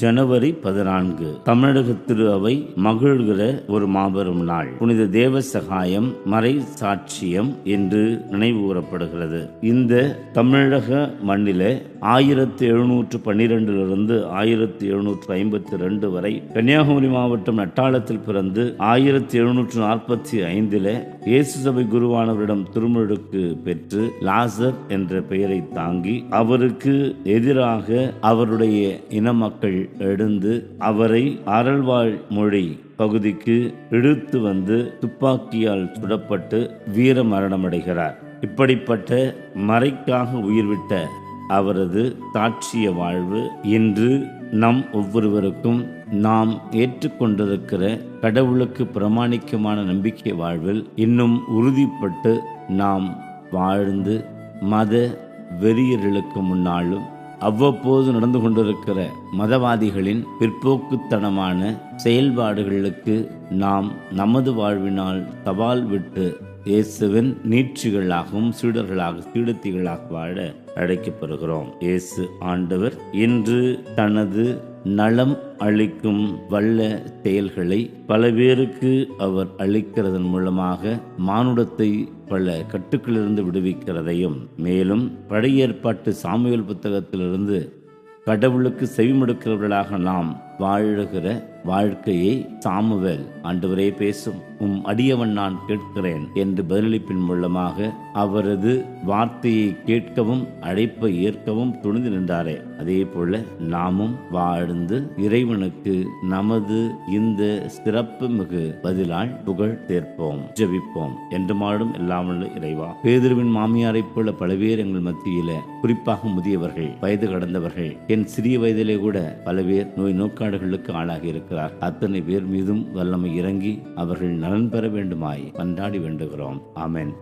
ஜனவரி பதினான்கு. தமிழக திரு அவை மகிழ்கிற ஒரு மாபெரும் நாள். புனித தேவ சகாயம் மறை சாட்சியம் என்று நினைவு கூறப்படுகிறது. இந்த தமிழக மண்ணில ஆயிரத்தி எழுநூற்று பன்னிரெண்டிலிருந்து ஆயிரத்தி எழுநூற்று ஐம்பத்தி ரெண்டு வரை கன்னியாகுமரி மாவட்டம் நட்டாளத்தில் பிறந்து ஆயிரத்தி எழுநூற்று நாற்பத்தி ஐந்தில் இயேசு சபை குருவானவரிடம் திருமுழுக்கு பெற்று லாசர் என்ற பெயரை தாங்கி அவருக்கு எதிராக அவருடைய இன மக்கள் எழுந்து அவரை அறழ்வாழ் மொழி பகுதிக்கு இழுத்து வந்து துப்பாக்கியால் சுடப்பட்டு வீர மரணமடைகிறார். இப்படிப்பட்ட மறைக்காக உயிர்விட்ட அவரது சாட்சிய வாழ்வு இன்று நம் ஒவ்வொருவருக்கும் நாம் ஏற்றுக்கொண்டிருக்கிற கடவுளுக்கு பிரமாணிக்கமான நம்பிக்கை வாழ்வில் இன்னும் உறுதிப்பட்டு நாம் வாழ்ந்து மத வெறியர்களுக்கு முன்னாலும் அவ்வப்போது நடந்து கொண்டிருக்கிற மதவாதிகளின் பிற்போக்குத்தனமான செயல்பாடுகளுக்கு நாம் நமது வாழ்வினால் சவால் விட்டு இயேசுவின் நீட்சிகளாகவும் சீடர்களாக சீடத்திகளாக வாழ அழைக்கப்படுகிறோம். இயேசு ஆண்டவர் இன்று தனது நலம் அளிக்கும் வல்ல செயல்களை பல பேருக்கு அவர் அளிக்கிறதன் மூலமாக மானுடத்தை பல கட்டுக்களிலிருந்து விடுவிக்கிறதையும் மேலும் பழைய ஏற்பாட்டு சாமுவேல் புத்தகத்திலிருந்து கடவுளுக்கு செவிமடுக்கிறவர்களாக நாம் வாழுகிற வாழ்க்கையை சாமுவேல் ஆண்டவரே பேசும் உம் அடியவன் நான் கேட்கிறேன் என்று பதிலளிப்பின் மூலமாக அவரது வார்த்தையை கேட்கவும் அழைப்பை ஏற்கவும் துணிந்து நின்றாரே. அதே போல நாமும் வாழ்ந்து இறைவனுக்கு நமது இந்த சிறப்பு மிகு பதிலால் புகழ் சேர்ப்போம் ஜெபிப்போம் என்று மாடும் எல்லாமல்ல இறைவா. பேதுருவின் மாமியாரைப் போல பல பேர் எங்கள் மத்தியில குறிப்பாக முதியவர்கள் வயது கடந்தவர்கள் என் சிறிய வயதிலே கூட பல பேர் நோய் நோக்காடுகளுக்கு ஆளாகி இருக்கிறார். அத்தனை பேர் மீதும் வல்லமை இறங்கி அவர்கள் நலன் பெற வேண்டுமாய் மன்றாடி வேண்டுகிறோம். ஆமென்.